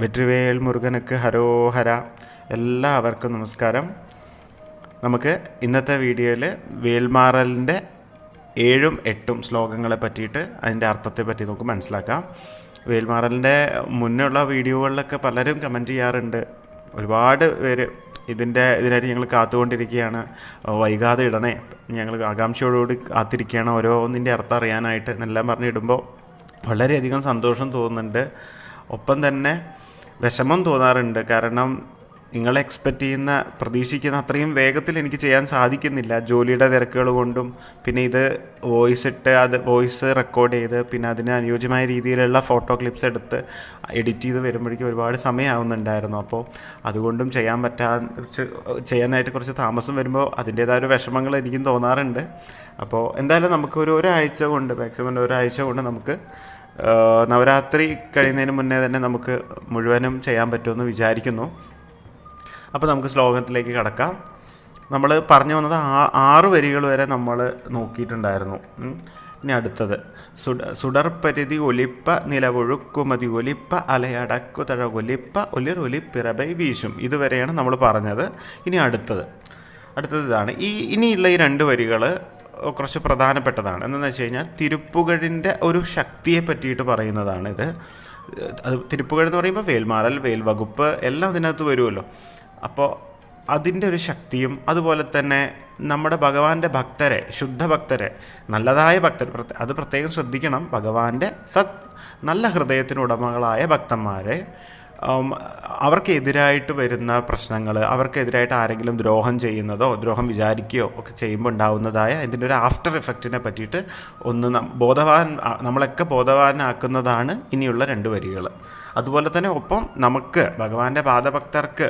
വെട്രിവേൽ മുരുകനക്ക് ഹരോഹര എല്ലാവർക്കും നമസ്കാരം. നമുക്ക് ഇന്നത്തെ വീഡിയോയിൽ വേൽമാറലിന്റെ ഏഴും എട്ടും ശ്ലോകങ്ങളെ പറ്റിയിട്ട് അതിന്റെ അർത്ഥത്തെ പറ്റി നമുക്ക് മനസ്സിലാക്കാം. വേൽമാറലിന്റെ മുന്നുള്ള വീഡിയോകളിലൊക്കെ പലരും കമന്റ് ചെയ്യാറുണ്ട്. ഒരുപാട് പേര് ഇതിന്റെ ഇതിനായിട്ട് ഞങ്ങൾ കാത്തുകൊണ്ടിരിക്കുകയാണ്. വൈകാതെ ഇടണേ. ഞങ്ങൾ ആകാംക്ഷയോടുകൂടി കാത്തിരിക്കുകയാണ് ഓരോന്നിന്റെ അർത്ഥം അറിയാനായിട്ട് എന്നെല്ലാം പറഞ്ഞിടുമ്പോൾ. വളരെയധികം സന്തോഷം തോന്നുന്നുണ്ട്. ഒപ്പം തന്നെ വിഷമം തോന്നാറുണ്ട്. കാരണം നിങ്ങൾ എക്സ്പെക്റ്റ് ചെയ്യുന്ന പ്രതീക്ഷിക്കുന്ന അത്രയും വേഗത്തിൽ എനിക്ക് ചെയ്യാൻ സാധിക്കുന്നില്ല. ജോലിയുടെ തിരക്കുകൾ കൊണ്ടും പിന്നെ ഇത് വോയിസ് ഇട്ട് അത് വോയിസ് റെക്കോർഡ് ചെയ്ത് പിന്നെ അതിന് അനുയോജ്യമായ രീതിയിലുള്ള ഫോട്ടോ ക്ലിപ്സ് എടുത്ത് എഡിറ്റ് ചെയ്ത് വരുമ്പോഴേക്കും ഒരുപാട് സമയമാവുന്നുണ്ടായിരുന്നു. അപ്പോൾ അതുകൊണ്ടും ചെയ്യാൻ കുറച്ച് ചെയ്യാനായിട്ട് കുറച്ച് താമസം വരുമ്പോൾ അതിന്റേതായ ഒരു വിഷമങ്ങൾ എനിക്കും തോന്നാറുണ്ട്. അപ്പോൾ എന്തായാലും നമുക്ക് ഒരു ഒരാഴ്ച കൊണ്ട് മാക്സിമം ഒരാഴ്ച കൊണ്ട് നമുക്ക് നവരാത്രി കഴിയുന്നതിന് മുന്നേ തന്നെ നമുക്ക് മുഴുവനും ചെയ്യാൻ പറ്റുമെന്ന് വിചാരിക്കുന്നു. അപ്പോൾ നമുക്ക് ശ്ലോകത്തിലേക്ക് കടക്കാം. നമ്മൾ പറഞ്ഞു വന്നത് ആ ആറ് വരികൾ വരെ നമ്മൾ നോക്കിയിട്ടുണ്ടായിരുന്നു. ഇനി അടുത്തത്. സുഡ സുടർപരിധി ഒലിപ്പ നിലവൊഴുക്കുമതി ഒലിപ്പ അലയടക്കു ഒലിപ്പ ഒലിർ ഒലിപ്പിറബൈ വീശും. ഇതുവരെയാണ് നമ്മൾ പറഞ്ഞത്. ഇനി അടുത്തത്. അടുത്തത് ഇതാണ്. ഈ ഇനിയുള്ള ഈ രണ്ട് വരികൾ കുറച്ച് പ്രധാനപ്പെട്ടതാണ്. എന്താണെന്ന് വെച്ച് കഴിഞ്ഞാൽ തിരുപ്പുകഴിന്റെ ഒരു ശക്തിയെ പറ്റിയിട്ട് പറയുന്നതാണ് ഇത് അത് തിരുപ്പുകഴ് എന്ന് പറയുമ്പോൾ വേൽമാറൽ വേൽവകുപ്പ് എല്ലാം ഇതിനകത്ത് വരുമല്ലോ. അപ്പോൾ അതിന്റെ ഒരു ശക്തിയും അതുപോലെ തന്നെ നമ്മുടെ ഭഗവാന്റെ ഭക്തരെ ശുദ്ധ ഭക്തരെ നല്ലതായ ഭക്തർ അത് പ്രത്യേകം ശ്രദ്ധിക്കണം. ഭഗവാന്റെ സത് നല്ല ഹൃദയത്തിനുടമകളായ ഭക്തന്മാരെ അവർക്കെതിരായിട്ട് വരുന്ന പ്രശ്നങ്ങൾ അവർക്കെതിരായിട്ട് ആരെങ്കിലും ദ്രോഹം ചെയ്യുന്നതോ ദ്രോഹം വിചാരിക്കുകയോ ഒക്കെ ചെയ്യുമ്പോൾ ഉണ്ടാവുന്നതായ ഇതിന്റെ ഒരു ആഫ്റ്റർ എഫക്റ്റിനെ പറ്റിയിട്ട് ഒന്ന് ബോധവാൻ നമ്മളൊക്കെ ബോധവാനാക്കുന്നതാണ് ഇനിയുള്ള രണ്ട് വരികൾ അതുപോലെ തന്നെ ഒപ്പം നമുക്ക് ഭഗവാന്റെ പാദഭക്തർക്ക്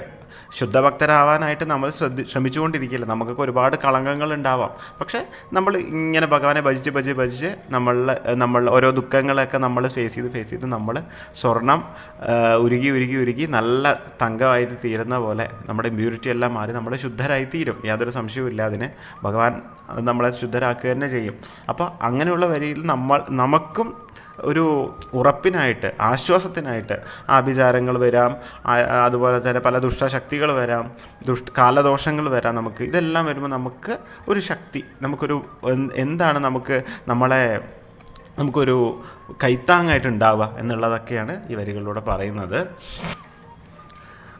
ശുദ്ധഭക്തരാവാനായിട്ട് നമ്മൾ ശ്രദ്ധി ശ്രമിച്ചുകൊണ്ടിരിക്കില്ല നമുക്കൊക്കെ ഒരുപാട് കളങ്കങ്ങൾ ഉണ്ടാവാം പക്ഷേ നമ്മൾ ഇങ്ങനെ ഭഗവാനെ ഭജിച്ച് ഭജിച്ച് ഭജിച്ച് നമ്മൾ നമ്മൾ ഓരോ ദുഃഖങ്ങളൊക്കെ നമ്മൾ ഫേസ് ചെയ്ത് ഫേസ് ചെയ്ത് നമ്മൾ സ്വർണം ഉരുകി ഉരുകി ഉരുകി നല്ല തങ്കമായിട്ട് തീരുന്ന പോലെ നമ്മുടെ ഇമ്പ്യൂരിറ്റി എല്ലാം മാറി നമ്മൾ ശുദ്ധരായി തീരും. യാതൊരു സംശയവും ഇല്ല അതിന്. ഭഗവാൻ നമ്മളെ ശുദ്ധരാക്കുക തന്നെ ചെയ്യും. അപ്പോൾ അങ്ങനെയുള്ള വരിയിൽ നമ്മൾ നമുക്കും ഒരു ഉറപ്പിനായിട്ട് ആശ്വാസത്തിനായിട്ട് ആഭിചാരങ്ങൾ വരാം അതുപോലെ തന്നെ പല ദുഷ്ടശക്തികൾ വരാം ദുഷ് കാലദോഷങ്ങൾ വരാം നമുക്ക്. ഇതെല്ലാം വരുമ്പോൾ നമുക്ക് ഒരു ശക്തി നമുക്കൊരു എന്ത്- എന്താണ് നമുക്ക് നമ്മളെ നമുക്കൊരു കൈത്താങ്ങായിട്ട് ഉണ്ടാവുക എന്നുള്ളതൊക്കെയാണ് ഈ വരികളിലൂടെ പറയുന്നത്.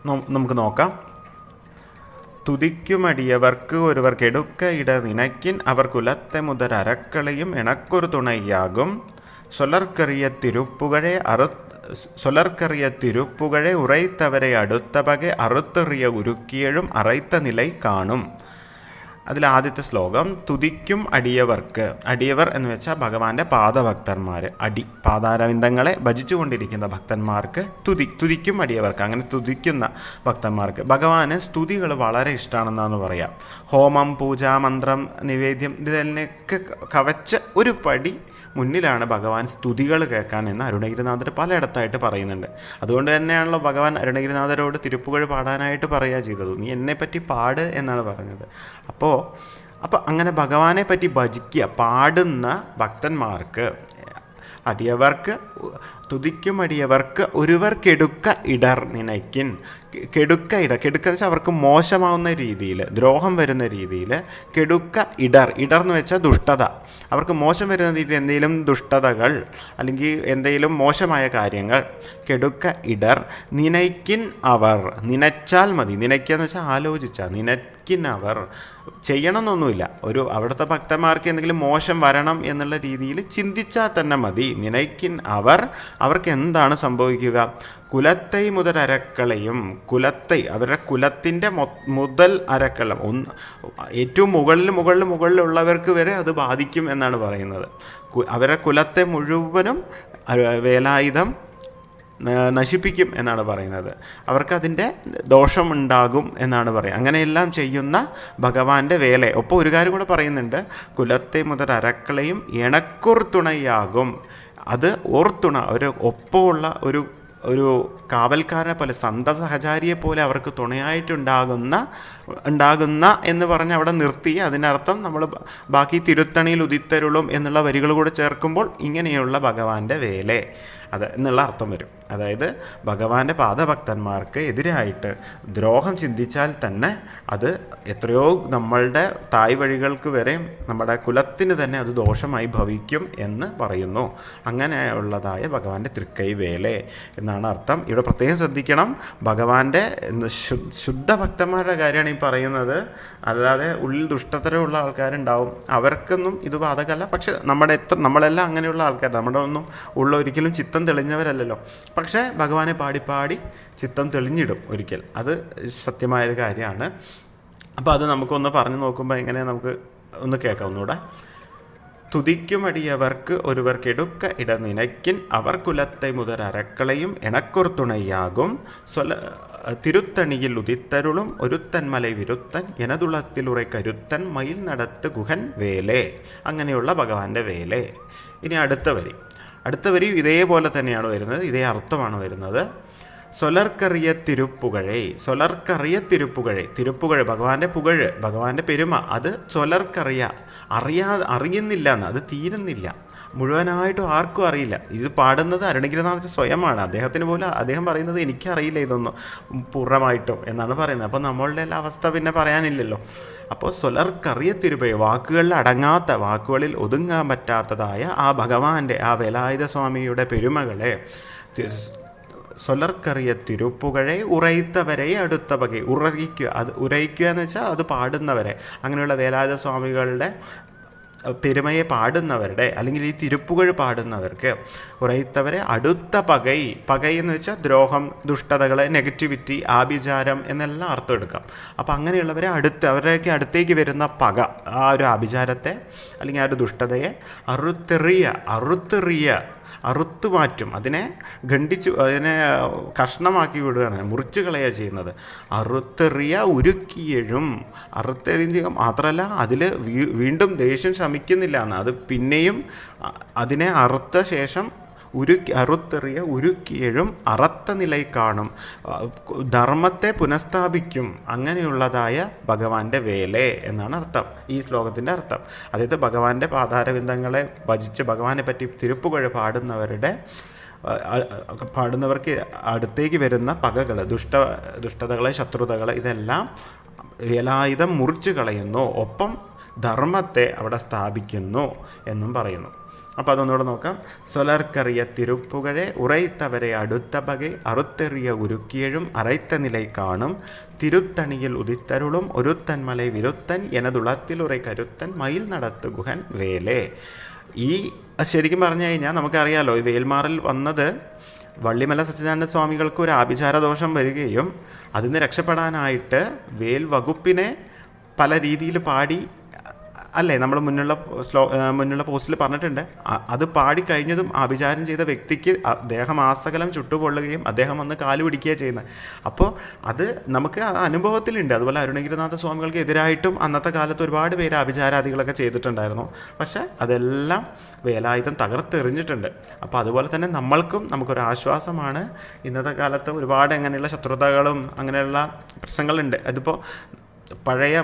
നമുക്ക് നോക്കാം. തുതിക്കുമടിയവർക്ക് ഒരുവർ ഇട നിനക്കിൻ അവർ കുലത്തെ മുതൽ അരക്കളയും ഇണക്കൊരു തുണയാകും സൊലർക്കറിയ തിരുപ്പുകഴെ അറു സൊലർക്കറിയ തിരുപ്പുകഴെ ഉറൈത്തവരെ അടുത്ത പകെ അറുത്തെറിയ ഉരുക്കിയഴും അറൈത്ത നിലൈ കാണും. അതിൽ ആദ്യത്തെ ശ്ലോകം തുതിക്കും അടിയവർക്ക്. അടിയവർ എന്ന് വെച്ചാൽ ഭഗവാന്റെ പാദഭക്തന്മാർ അടി പാദാരവിന്ദങ്ങളെ ഭജിച്ചുകൊണ്ടിരിക്കുന്ന ഭക്തന്മാർക്ക് തുതി തുതിക്കും അടിയവർക്ക് അങ്ങനെ തുതിക്കുന്ന ഭക്തന്മാർക്ക്. ഭഗവാന് സ്തുതികൾ വളരെ ഇഷ്ടമാണെന്നാണ് പറയാം. ഹോമം പൂജ മന്ത്രം നിവേദ്യം ഇതിനൊക്കെ കവച്ച ഒരു പടി മുന്നിലാണ് ഭഗവാൻ സ്തുതികൾ കേൾക്കാൻ എന്ന് അരുണഗിരിനാഥർ പലയിടത്തായിട്ട് പറയുന്നുണ്ട്. അതുകൊണ്ട് തന്നെയാണല്ലോ ഭഗവാൻ അരുണഗിരിനാഥരോട് തിരുപ്പുകൾ പാടാനായിട്ട് പറയുക ചെയ്തത്. നീ എന്നെപ്പറ്റി പാട് എന്നാണ് പറഞ്ഞത്. അപ്പോൾ അപ്പോൾ അങ്ങനെ ഭഗവാനെ പറ്റി ഭജിക്കുക പാടുന്ന ഭക്തന്മാർക്ക് അടിയവർക്ക് തുതിക്കും അടിയവർക്ക് ഒരുവർ കെടുക്ക ഇടർ നിനയ്ക്കിൻ. കെടുക്ക ഇടർ. കെടുക്ക എന്ന് വെച്ചാൽ അവർക്ക് മോശമാവുന്ന രീതിയിൽ ദ്രോഹം വരുന്ന രീതിയിൽ കെടുക്ക ഇടർ. ഇടർ എന്ന് വെച്ചാൽ ദുഷ്ടത. അവർക്ക് മോശം വരുന്ന രീതിയിൽ എന്തെങ്കിലും ദുഷ്ടതകൾ അല്ലെങ്കിൽ എന്തെങ്കിലും മോശമായ കാര്യങ്ങൾ കെടുക്ക ഇടർ നിനയ്ക്കിൻ അവർ നിനച്ചാൽ മതി. നിനയ്ക്കുക എന്ന് വെച്ചാൽ ആലോചിച്ചാൽ നിനയ്ക്കിൻ അവർ. ചെയ്യണമെന്നൊന്നുമില്ല. ഒരു അവിടുത്തെ ഭക്തന്മാർക്ക് എന്തെങ്കിലും മോശം വരണം എന്നുള്ള രീതിയിൽ ചിന്തിച്ചാൽ തന്നെ മതി. നിനയ്ക്കിൻ അവർ അവർക്ക് എന്താണ് സംഭവിക്കുക? കുലത്തൈ മുതൽ അരക്കളയും കുലത്തൈ അവരുടെ കുലത്തിന്റെ മുതൽ അരക്കളം. ഒന്ന് ഏറ്റവും മുകളിൽ മുകളിൽ മുകളിലുള്ളവർക്ക് വരെ അത് ബാധിക്കും എന്നാണ് പറയുന്നത്. അവരെ കുലത്തെ മുഴുവനും വേലായുധം നശിപ്പിക്കും എന്നാണ് പറയുന്നത്. അവർക്കതിന്റെ ദോഷമുണ്ടാകും എന്നാണ് പറയുക അങ്ങനെയെല്ലാം ചെയ്യുന്ന ഭഗവാന്റെ വേല. ഒപ്പം ഒരു കാര്യം കൂടെ പറയുന്നുണ്ട്. കുലത്തെ മുതൽ അരക്കളയും ഇണക്കുർത്തുണയാകും അത് ഓർത്തുണ ഒരു ഒപ്പമുള്ള ഒരു ഒരു കാവൽക്കാരനെ പോലെ സന്ത സഹചാരിയെ പോലെ അവർക്ക് തുണയായിട്ടുണ്ടാകുന്ന ഉണ്ടാകുന്ന എന്ന് പറഞ്ഞ് അവിടെ നിർത്തി. അതിനർത്ഥം നമ്മൾ ബാക്കി തിരുത്തണിയിൽ ഉദിത്തരുളും എന്നുള്ള വരികൾ കൂടെ ചേർക്കുമ്പോൾ ഇങ്ങനെയുള്ള ഭഗവാന്റെ വേലെ. അത് എന്നുള്ള അർത്ഥം വരും. അതായത് ഭഗവാന്റെ പാദഭക്തന്മാർക്ക് എതിരായിട്ട് ദ്രോഹം ചിന്തിച്ചാൽ തന്നെ അത് എത്രയോ നമ്മളുടെ തായ് വഴികൾക്ക് വരെ നമ്മുടെ കുലത്തിന് തന്നെ അത് ദോഷമായി ഭവിക്കും എന്ന് പറയുന്നു. അങ്ങനെയുള്ളതായ ഭഗവാന്റെ തൃക്കൈ വേലേ എന്നാണ് അർത്ഥം. ഇവിടെ പ്രത്യേകം ശ്രദ്ധിക്കണം. ഭഗവാന്റെ ശുദ്ധ ഭക്തന്മാരുടെ കാര്യമാണ് ഈ പറയുന്നത്. അല്ലാതെ ഉള്ളിൽ ദുഷ്ടതരമുള്ള ആൾക്കാരുണ്ടാവും. അവർക്കൊന്നും ഇത് ബാധകമല്ല. പക്ഷെ നമ്മുടെ എത്ര നമ്മളെല്ലാം അങ്ങനെയുള്ള ആൾക്കാർ നമ്മുടെ ഒന്നും ഉള്ള ഒരിക്കലും ചിത്തം തെളിഞ്ഞവരല്ലല്ലോ. പക്ഷേ ഭഗവാനെ പാടി പാടി ചിത്തം തെളിഞ്ഞിടും ഒരിക്കൽ. അത് സത്യമായൊരു കാര്യമാണ്. അപ്പോൾ അത് നമുക്കൊന്ന് പറഞ്ഞു നോക്കുമ്പോൾ എങ്ങനെ നമുക്ക് ഒന്ന് കേൾക്കാം ഒന്നുകൂടെ. തുതിക്കുമടിയവർക്ക് ഒരുവർക്കെടുക്ക ഇട നിനയ്ക്കിൻ അവർ കുലത്തെ മുതൽ അരക്കളയും എണക്കുർത്തുണയാകും സ്വല തിരുത്തണിയിൽ ഉദിത്തരുളും ഒരുത്തൻ മലൈ വിരുത്തൻ ഇനതുളത്തിലുറെ കരുത്തൻ മയിൽ നടത്ത് ഗുഹൻ വേലേ. അങ്ങനെയുള്ള ഭഗവാന്റെ വേലേ. ഇനി അടുത്ത വരി. അടുത്ത വരി ഇതേപോലെ തന്നെയാണ് വരുന്നത് ഇതേ അർത്ഥമാണ് വരുന്നത്. സൊലർക്കറിയ തിരുപ്പുകഴേ സൊലർക്കറിയ തിരുപ്പുകഴേ തിരുപ്പുകഴ ഭഗവാന്റെ പുകഴ് ഭഗവാന്റെ പെരുമ അത് സൊലർക്കറിയ അറിയാ അറിയുന്നില്ല എന്ന് അത് തീരുന്നില്ല. മുഴുവനായിട്ടും ആർക്കും അറിയില്ല. ഇത് പാടുന്നത് അരുണഗിരിനാഥ് സ്വയമാണ്. അദ്ദേഹത്തിന് പോലും അദ്ദേഹം പറയുന്നത് എനിക്കറിയില്ല ഇതൊന്നും പൂർണമായിട്ടും എന്നാണ് പറയുന്നത്. അപ്പോൾ നമ്മളുടെ എല്ലാ അവസ്ഥ പിന്നെ പറയാനില്ലല്ലോ. അപ്പോൾ സൊലർക്കറിയ തിരുപേ വാക്കുകളിൽ അടങ്ങാത്ത വാക്കുകളിൽ ഒതുങ്ങാൻ പറ്റാത്തതായ ആ ഭഗവാന്റെ ആ വേലായുധ സ്വാമിയുടെ പെരുമകളെ സൊലർക്കറിയ തിരുപ്പുകഴെ ഉറയിത്തവരെ അടുത്ത വകെ ഉറയിക്കുക അത് ഉറയിക്കുക എന്ന് വെച്ചാൽ അത് പാടുന്നവരെ. അങ്ങനെയുള്ള വേലായുധ സ്വാമികളുടെ പെരുമയെ പാടുന്നവരുടെ അല്ലെങ്കിൽ ഈ തിരുപ്പുകഴ് പാടുന്നവർക്ക് ഉറയിത്തവരെ അടുത്ത പകൈ പകൈ എന്ന് വെച്ചാൽ ദ്രോഹം ദുഷ്ടതകൾ നെഗറ്റിവിറ്റി ആഭിചാരം എന്നെല്ലാം അർത്ഥം എടുക്കാം. അപ്പോൾ അങ്ങനെയുള്ളവരെ അടുത്ത് അവരുടെയൊക്കെ അടുത്തേക്ക് വരുന്ന പക ആ ഒരു ആഭിചാരത്തെ അല്ലെങ്കിൽ ആ ഒരു ദുഷ്ടതയെ അറുത്തെറിയ അറുത്തെറിയ അറുത്തു മാറ്റും അതിനെ ഖണ്ഡിച്ചു അതിനെ കഷ്ണമാക്കി വിടുകയാണ് മുറിച്ചു കളയുക ചെയ്യുന്നത്. അറുത്തെറിയ ഉരുക്കിയഴും. അറുത്തെറിയ മാത്രമല്ല അതിൽ വീണ്ടും ദേഷ്യം ശമിക്കുന്നില്ല എന്ന് അത് പിന്നെയും അതിനെ അറുത്ത ശേഷം ഉരുക്കി അറുത്തെറിയ കീഴും അറത്ത നിലയിൽ കാണും. ധർമ്മത്തെ പുനഃസ്ഥാപിക്കും. അങ്ങനെയുള്ളതായ ഭഗവാന്റെ വേലേ എന്നാണ് അർത്ഥം. ഈ ശ്ലോകത്തിന്റെ അർത്ഥം. അതായത് ഭഗവാന്റെ പാതാരവിന്ദങ്ങളെ ഭജിച്ച് ഭഗവാനെ പറ്റി തിരുപ്പുകഴ പാടുന്നവരുടെ പാടുന്നവർക്ക് അടുത്തേക്ക് വരുന്ന പകകൾ ദുഷ്ട ദുഷ്ടതകളെ ശത്രുതകളെ ഇതെല്ലാം വേലായുധം മുറിച്ചു കളയുന്നു. ഒപ്പം ധർമ്മത്തെ അവിടെ സ്ഥാപിക്കുന്നു എന്നും പറയുന്നു. അപ്പോൾ അതൊന്നുകൂടെ നോക്കാം. സൊലർക്കറിയ തിരുപ്പുകഴെ ഉറൈത്തവരെ അടുത്ത പകെ അറുത്തെറിയ ഉരുക്കിയഴും അറൈത്ത നിലൈ കാണും. തിരുത്തണിയിൽ ഉദിത്തരുളും ഒരുത്തൻ മലൈ വിരുത്തൻ എനതുളത്തിലുറൈ കരുത്തൻ മയിൽ നടത്തു ഗുഹൻ വേലേ. ഈ ശരിക്കും പറഞ്ഞു കഴിഞ്ഞാൽ നമുക്കറിയാലോ ഈ വേൽമാറിൽ വന്നത് വള്ളിമല സച്ചിദാനന്ദ സ്വാമികൾക്ക് ഒരു ആഭിചാര ദോഷം വരികയും അതിൽ നിന്ന് രക്ഷപ്പെടാനായിട്ട് വേൽ വകുപ്പിനെ പല രീതിയിൽ പാടി അല്ലേ നമ്മൾ മുന്നുള്ള സ്ലോ മുന്നുള്ള പോസ്റ്റിൽ പറഞ്ഞിട്ടുണ്ട്. അത് പാടിക്കഴിഞ്ഞതും അഭിചാരം ചെയ്ത വ്യക്തിക്ക് അദ്ദേഹം ആസകലം ചുട്ടുപൊള്ളുകയും അദ്ദേഹം വന്ന് കാൽ പിടിക്കുകയും ചെയ്യുന്നത് അപ്പോൾ അത് നമുക്ക് അനുഭവത്തിലുണ്ട്. അതുപോലെ അരുണഗിരിനാഥ സ്വാമികൾക്ക് എതിരായിട്ടും അന്നത്തെ കാലത്ത് ഒരുപാട് പേര് അഭിചാരാദികളൊക്കെ ചെയ്തിട്ടുണ്ടായിരുന്നു. പക്ഷേ അതെല്ലാം വേലായുധം തകർത്തെറിഞ്ഞിട്ടുണ്ട്. അപ്പോൾ അതുപോലെ തന്നെ നമ്മൾക്കും നമുക്കൊരു ആശ്വാസമാണ്. ഇന്നത്തെ കാലത്ത് ഒരുപാട് അങ്ങനെയുള്ള ശത്രുതകളും അങ്ങനെയുള്ള പ്രശ്നങ്ങളുണ്ട്. അതിപ്പോൾ പഴയ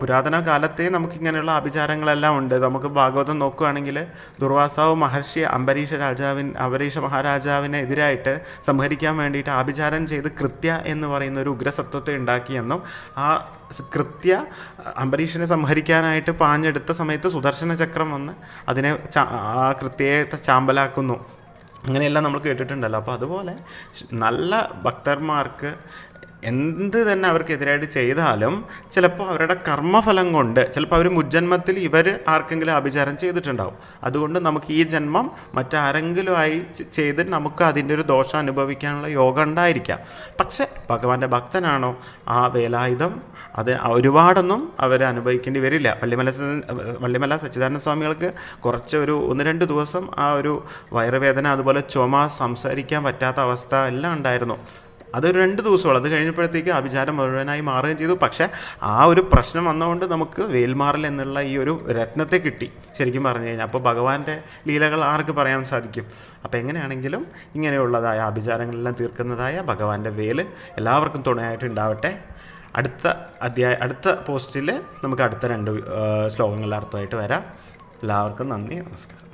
പുരാതന കാലത്തെ നമുക്കിങ്ങനെയുള്ള ആഭിചാരങ്ങളെല്ലാം ഉണ്ട്. നമുക്ക് ഭാഗവതം നോക്കുകയാണെങ്കിൽ ദുർവാസാവ് മഹർഷി അംബരീഷ രാജാവിൻ അംബരീഷ മഹാരാജാവിനെ എതിരായിട്ട് സംഹരിക്കാൻ വേണ്ടിയിട്ട് ആഭിചാരം ചെയ്ത് കൃത്യ എന്ന് പറയുന്ന ഒരു ഉഗ്രസത്വത്തെ ഉണ്ടാക്കിയെന്നും ആ കൃത്യ അംബരീഷിനെ സംഹരിക്കാനായിട്ട് പാഞ്ഞെടുത്ത സമയത്ത് സുദർശന ചക്രം വന്ന് അതിനെ ആ കൃത്യയെ ചാമ്പലാക്കുന്നു. അങ്ങനെയെല്ലാം നമ്മൾ കേട്ടിട്ടുണ്ടല്ലോ. അപ്പോൾ അതുപോലെ നല്ല ഭക്തന്മാർക്ക് എന്ത് തന്നെ അവർക്കെതിരായിട്ട് ചെയ്താലും ചിലപ്പോൾ അവരുടെ കർമ്മഫലം കൊണ്ട് ചിലപ്പോൾ അവർ മുജ്ജന്മത്തിൽ ഇവർ ആർക്കെങ്കിലും അഭിചാരം ചെയ്തിട്ടുണ്ടാവും. അതുകൊണ്ട് നമുക്ക് ഈ ജന്മം മറ്റാരെങ്കിലും ആയി ചെയ്ത് നമുക്ക് അതിന്റെ ഒരു ദോഷം അനുഭവിക്കാനുള്ള യോഗം ഉണ്ടായിരിക്കാം. പക്ഷേ ഭഗവാന്റെ ഭക്തനാണോ ആ വേലായുധം? അത് ഒരുപാടൊന്നും അവർ അനുഭവിക്കേണ്ടി വരില്ല. വള്ളിമല വള്ളിമല സച്ചിദാനന്ദ സ്വാമികൾക്ക് കുറച്ച് ഒരു ഒന്ന് രണ്ട് ദിവസം ആ ഒരു വയറുവേദന അതുപോലെ ചുമ സംസാരിക്കാൻ പറ്റാത്ത അവസ്ഥ എല്ലാം ഉണ്ടായിരുന്നു. അതൊരു രണ്ട് ദിവസമുള്ളൂ അത് കഴിഞ്ഞപ്പോഴത്തേക്ക് അഭിചാരം മുഴുവനായി മാറുകയും ചെയ്തു. പക്ഷേ ആ ഒരു പ്രശ്നം വന്നതുകൊണ്ട് നമുക്ക് വേൽമാറൽ എന്നുള്ള ഈ ഒരു രത്നത്തെ കിട്ടി ശരിക്കും പറഞ്ഞു കഴിഞ്ഞാൽ. അപ്പോൾ ഭഗവാന്റെ ലീലകൾ ആർക്ക് പറയാൻ സാധിക്കും? അപ്പോൾ എങ്ങനെയാണെങ്കിലും ഇങ്ങനെയുള്ളതായ അഭിചാരങ്ങളെല്ലാം തീർക്കുന്നതായ ഭഗവാന്റെ വേൽ എല്ലാവർക്കും തുണയായിട്ട് ഉണ്ടാവട്ടെ. അടുത്ത അധ്യായ അടുത്ത പോസ്റ്റിൽ നമുക്ക് അടുത്ത രണ്ട് ശ്ലോകങ്ങളുടെ അർത്ഥമായിട്ട് വരാം. എല്ലാവർക്കും നന്ദി നമസ്കാരം.